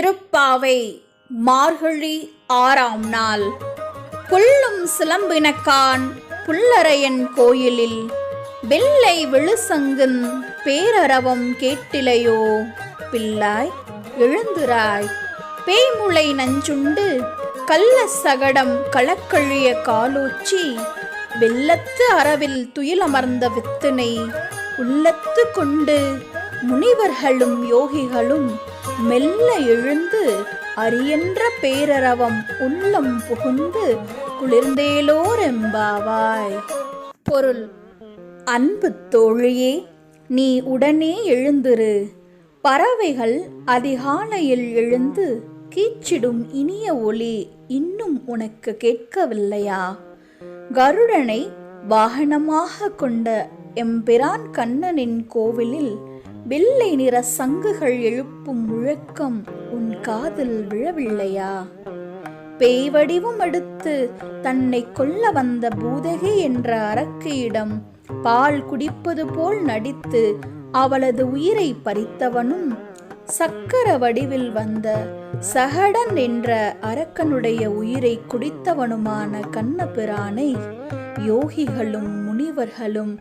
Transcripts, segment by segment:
திருப்பாவை மார்கழி ஆறாம் நாள். புல்லும் சிலம்பினக்கான் புல்லரையன் கோயிலில். வெள்ளை விழுசங்கின் பேரரவம் கேட்டிலையோ? பிள்ளாய் எழுந்திராய். பேய்முளை நஞ்சுண்டு கள்ள சகடம் களக்கழிய காலோச்சி. வெள்ளத்து அரவில் துயிலமர்ந்த வித்தினை உள்ளத்து கொண்டு முனிவர்களும் யோகிகளும் மெல்ல எழுந்து அரியன்ற பேரரவம் உள்ளம் புகுந்து குளிர்ந்தேலோரெம்பாவாய். பொருள் அன்பு தோழியே நீ உடனே எழுந்திரு. பறவைகள் அதிகாலையில் எழுந்து கீச்சிடும் இனிய ஒளி இன்னும் உனக்கு கேட்கவில்லையா? கருடனை வாகனமாக கொண்ட எம்பிரான் கண்ணனின் கோவிலில் வெள்ளை நிற சங்குகள் எழுப்பும் முழக்கம் உன் காதில் விழவில்லையா? பேய் வடிவும் எடுத்து தன்னை கொல்ல வந்த பூதகி என்ற அரக்கியிடம் பால் குடிப்பது போல் நடித்து அவளது உயிரை பறித்தவனும் சக்கர வடிவில் வந்த சகடன் என்ற அரக்கனுடைய உயிரை குடித்தவனுமான கண்ணபிரானை யோகிகளும் முனிவர்களும்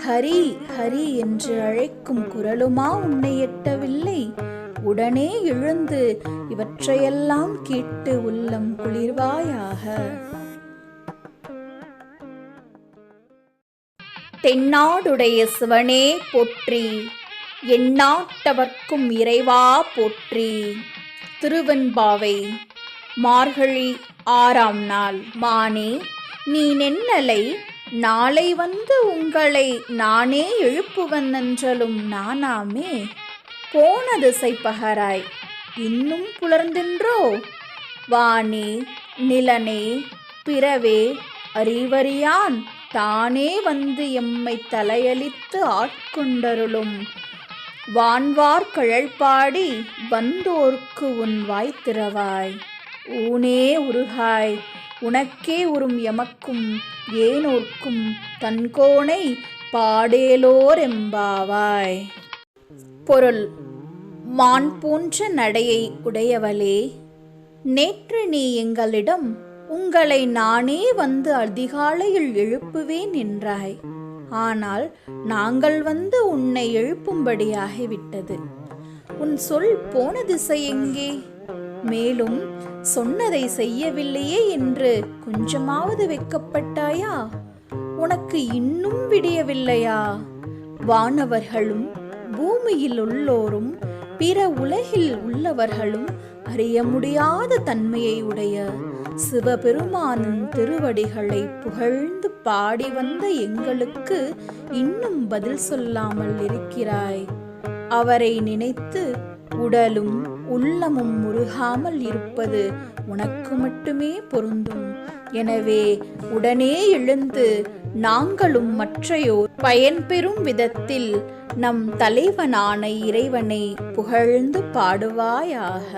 ஹரி ஹரி என்று அழைக்கும் குரலுமா உன்னை எட்டவில்லை? உடனே எழுந்து இவற்றையெல்லாம் கேட்டு உள்ளம் குளிர்வாயாக. தென்னாடுடைய சிவனே போற்றி எண்ணாட்டவர்க்கும் இறைவா போற்றி. திருவெண்பாவை மார்கழி ஆறாம் நாள். மானே நீ நென்னலை நாளை வந்து உங்களை நானே எழுப்புவன் என்றலும் நானாமே. போன திசை பகராய் இன்னும் புலர்ந்தின்றோ? வானே நிலனே பிறவே அறிவறியான் தானே வந்து எம்மை தலையளித்து ஆட்கொண்டருளும். வான்வார் கழல்பாடி வந்தோர்க்கு உன் வாய் திறவாய். ஊனே உருகாய் உனக்கே உறும் எமக்கும் ஏனோர்க்கும் தன்கோனை பாடேலோரெம்பாவாய். பொருள் மான் போன்ற நடையை உடையவளே நேற்று நீ எங்களிடம் உங்களை நானே வந்து அதிகாலையில் எழுப்புவேன் என்றாய். ஆனால் நாங்கள் வந்து உன்னை எழுப்பும்படியாகிவிட்டது. உன் சொல் போன திசை எங்கே? மேலும் சொன்னதை செய்யவில்லையே என்று கொஞ்சமாவது வெக்கப்பட்டாயா உனக்கு இன்னும் விடியவில்லையா? வானவர்களும் பூமியில் உள்ளோரும் பிற உலகில் உள்ளவர்களும் அறிய முடியாத தன்மையை உடைய சிவபெருமானின் திருவடிகளை புகழ்ந்து பாடி வந்த எங்களுக்கு இன்னும் பதில் சொல்லாமல் இருக்கிறாய். அவரை நினைத்து உடலும் உள்ளமும் முருகாமல் இருப்பது உனக்கு மட்டுமே பொருந்தும். எனவே உடனே எழுந்து நாங்களும் மற்றையோர் பயன்பெறும் விதத்தில் நம் தலைவனான இறைவனை புகழ்ந்து பாடுவாயாக.